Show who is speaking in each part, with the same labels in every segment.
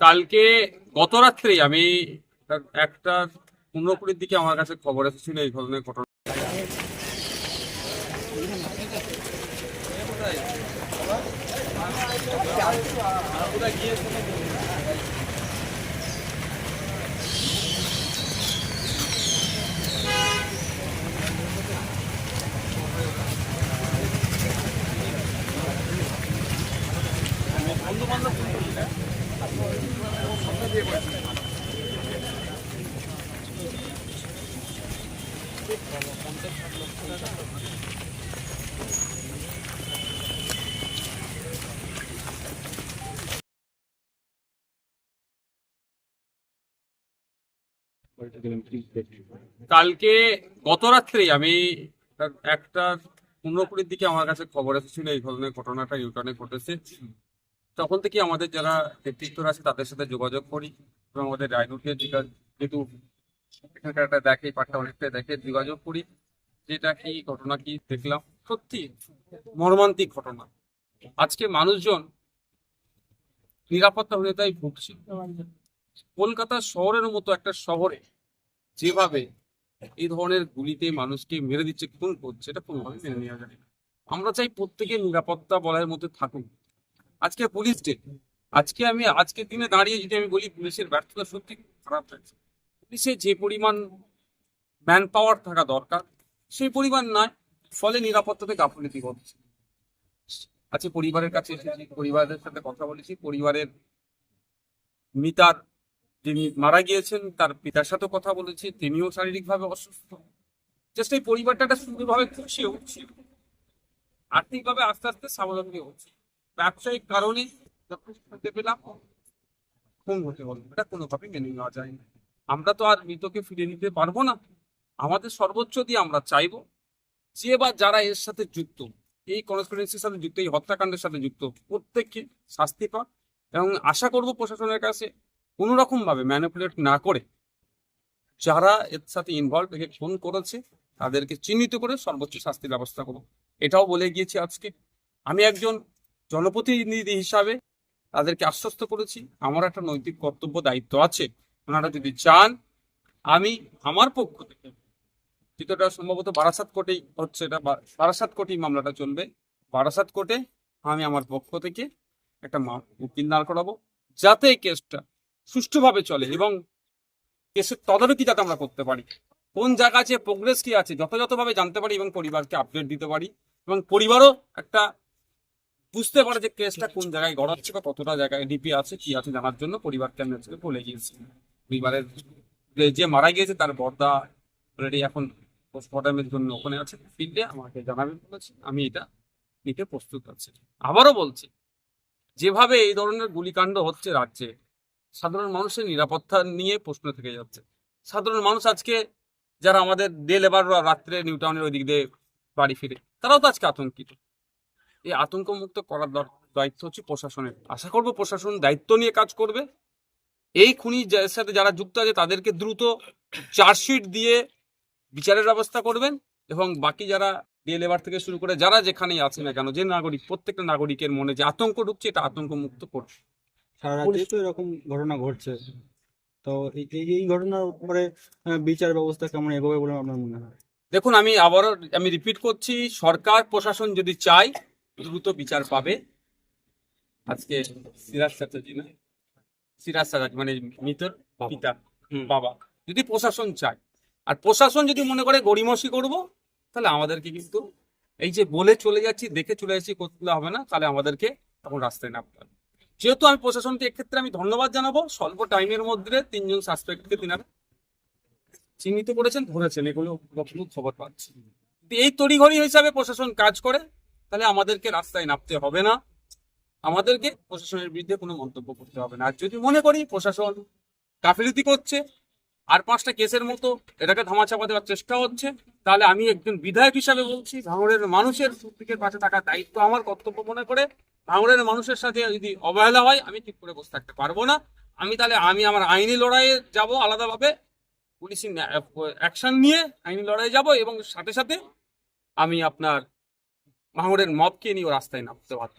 Speaker 1: কালকে গত রাত্রে আমি একটা পনেরো কুড়ির দিকে আমার কাছে খবর এসেছিল এই ধরনের ঘটনা। কালকে গত রাত্রে আমি একটা পনেরো কুড়ির দিকে আমার কাছে খবর এসেছিল, এই ধরনের ঘটনাটা ইউটার্নে ঘটেছে। তখন থেকে আমাদের যারা নেতৃত্বরা আছে তাদের সাথে যোগাযোগ করি এবং আমাদের রাজনীতি যেহেতু এখানকার একটা দেখে অনেকটা দেখে। যোগাযোগ করি, যেটা কি, ঘটনা কি, দেখলাম। সত্যি, মর্মান্তিক ঘটনা। আজকে মানুষজন নিরাপত্তাহীনতায় ভুগছে। কলকাতা শহরের মতো একটা শহরে যেভাবে এই ধরনের গুলিতে মানুষকে মেরে দিচ্ছে খুন করছে, এটা কোনোভাবে মেনে নেওয়া যায় আমরা চাই প্রত্যেকে নিরাপত্তা বলয়ের মধ্যে থাকুক। আজকে পুলিশ ডে আজকে আমি, আজকের দিনে দাঁড়িয়ে যদি আমি বলি পুলিশের ব্যর্থতা সত্যি খারাপ লাগছে। পুলিশে যে পরিমাণ ম্যান পাওয়ার থাকা দরকার, সেই পরিমাণ নয়, ফলে নিরাপত্তাতে গাফিলতি ঘটছে। আজকে পরিবারের কাছে এসেছি পরিবারের সাথে কথা বলেছি, পরিবারের মিতার যিনি মারা গিয়েছেন, তার পিতার সাথে কথা বলেছি, তিনিও শারীরিকভাবে অসুস্থ। জাস্ট এই পরিবারটা একটা সুন্দরভাবে খুশি হচ্ছে। আর্থিকভাবে আস্তে আস্তে স্বাবলম্বী হচ্ছে। ব্যবসায়িক কারণে যখন পেলাম, খুন হতে হলো এটা কোনোভাবেই মেনে নেওয়া যায় না। আমরা তো আর মৃতকে ফিরে নিতে পারব না। আমাদের সর্বোচ্চ দিয়ে আমরা চাইব যে বা যারা এর সাথে যুক্ত, এই কনস্পিরেন্সির সাথে যুক্ত, এই হত্যাকাণ্ডের সাথে যুক্ত, প্রত্যেককে শাস্তি পাক এবং আশা করব প্রশাসনের কাছে কোনো রকম ভাবে ম্যানিপুলেট না করে যারা এর সাথে ইনভলভ একে ফোন করেছে, তাদেরকে চিহ্নিত করে সর্বোচ্চ শাস্তির ব্যবস্থা করব। এটাও বলে গিয়েছি আজকে। আমি একজন জনপ্রতিনিধি হিসাবে তাদেরকে আশ্বস্ত করেছি। আমার একটা নৈতিক কর্তব্য দায়িত্ব আছে। ওনারা যদি চান, আমি আমার পক্ষ থেকে যেটা সম্ভবত বারাসাত কোর্টেই হচ্ছে এটা বারাসাত কোর্টেই মামলাটা চলবে। বারাসাত কোর্টে আমি আমার পক্ষ থেকে একটা উকিল দাঁড় করাবো, যাতে এই কেসটা সুষ্ঠুভাবে চলে এবং কেসের তদারকি যাতে আমরা করতে পারি। কোন জায়গা আছে প্রোগ্রেস কি আছে, যথাযথভাবে জানতে পারি এবং পরিবারকে আপডেট দিতে পারি এবং পরিবারও একটা বুঝতে পারে যে কেসটা কোন জায়গায় গড়াচ্ছে বা কতটা জায়গায় ডিপি আছে, কি আছে জানার জন্য পরিবারকে আমি আজকে বলে গিয়েছি পরিবারের যে- মারা গিয়েছে তার বর্দা অলরেডি এখন পোস্টমর্টমের জন্য ওখানে আছে। ফিল্ডে আমাকে জানাবে বলেছে, আমি এটা নিতে প্রস্তুত আছি। আবারও বলছি, যেভাবে এই ধরনের গুলিকাণ্ড হচ্ছে রাজ্যে, সাধারণ মানুষের নিরাপত্তা নিয়ে প্রশ্ন থেকে যাচ্ছে। সাধারণ মানুষ আজকে যারা আমাদের ডে লেবার রাত্রে নিউ টাউনের ওই দিক দিয়ে বাড়ি ফিরে, তারাও তো আজকে আতঙ্কিত। এই আতঙ্ক মুক্ত করার দায়িত্ব হচ্ছে প্রশাসনের। আশা করব প্রশাসন দায়িত্ব নিয়ে কাজ করবে। এই খুনি যার সাথে যারা যুক্ত আছে তাদেরকে দ্রুত চার্জশিট দিয়ে বিচারের ব্যবস্থা করবেন এবং বাকি যারা ডে লেবার থেকে শুরু করে যারা যেখানেই আছে না কেন যে নাগরিক প্রত্যেকটা নাগরিকের মনে যে আতঙ্ক ঢুকছে এটা আতঙ্ক মুক্ত করবে
Speaker 2: সারা রাজ্যে তো এরকম ঘটনা ঘটছে। তো এই- এই এই ঘটনার উপরে বিচার ব্যবস্থা কেমন এগোবে বলে আপনার মনে হয়?
Speaker 1: দেখুন আমি আবারও আমি রিপিট করছি সরকার প্রশাসন যদি চায় দ্রুত বিচার পাবে। আজকে সিরাজ চ্যাটার্জি না? সিরাজ চ্যাটার্জি মানে মৃতর পিতা বাবা। যদি প্রশাসন চায় আর প্রশাসন যদি মনে করে গড়িমসি করব তাহলে আমাদেরকে কিন্তু এই যে বলে চলে যাচ্ছি দেখে চলে যাচ্ছি করতে হবে না তাহলে আমাদেরকে তখন রাস্তায় নামতে হবে। যেহেতু আমি প্রশাসনকে এক্ষেত্রে আমি ধন্যবাদ জানাব স্বল্প টাইমের মধ্যে তিনজন সাসপেক্টকে তিনারা চিহ্নিত করেছেন ধরেছেন এগুলো খবর পাচ্ছি এই তড়িঘড়ি হিসাবে প্রশাসন কাজ করে তাহলে আমাদেরকে রাস্তায় নামতে হবে না। আমাদেরকে প্রশাসনের বিরুদ্ধে কোনো মন্তব্য করতে হবে না। আর যদি মনে করি প্রশাসন গাফিলতি করছে, আর পাঁচটা কেসের মতো এটাকে ধামাচাপা দেওয়ার চেষ্টা হচ্ছে, তাহলে আমি একজন বিধায়ক হিসাবে বলছি, ভাঙড়ের মানুষের দিকের পাশে থাকার দায়িত্ব আমার কর্তব্য মনে করে, ভাঙড়ের মানুষের সাথে যদি অবহেলা হয়, আমি ঠিক করে বসে থাকতে পারব না। আমি তাহলে, আমি আমার আইনি লড়াইয়ে যাব আলাদাভাবে পুলিশি অ্যাকশন নিয়ে আইনি লড়াই যাব এবং সাথে সাথে আমি আপনার ভাঙড়ের মবকে নিয়ে রাস্তায় নামতে বাধ্য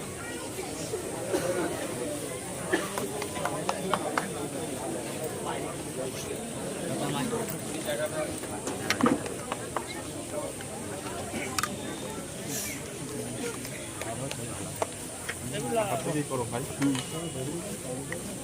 Speaker 1: 드릴 거론가요? 응.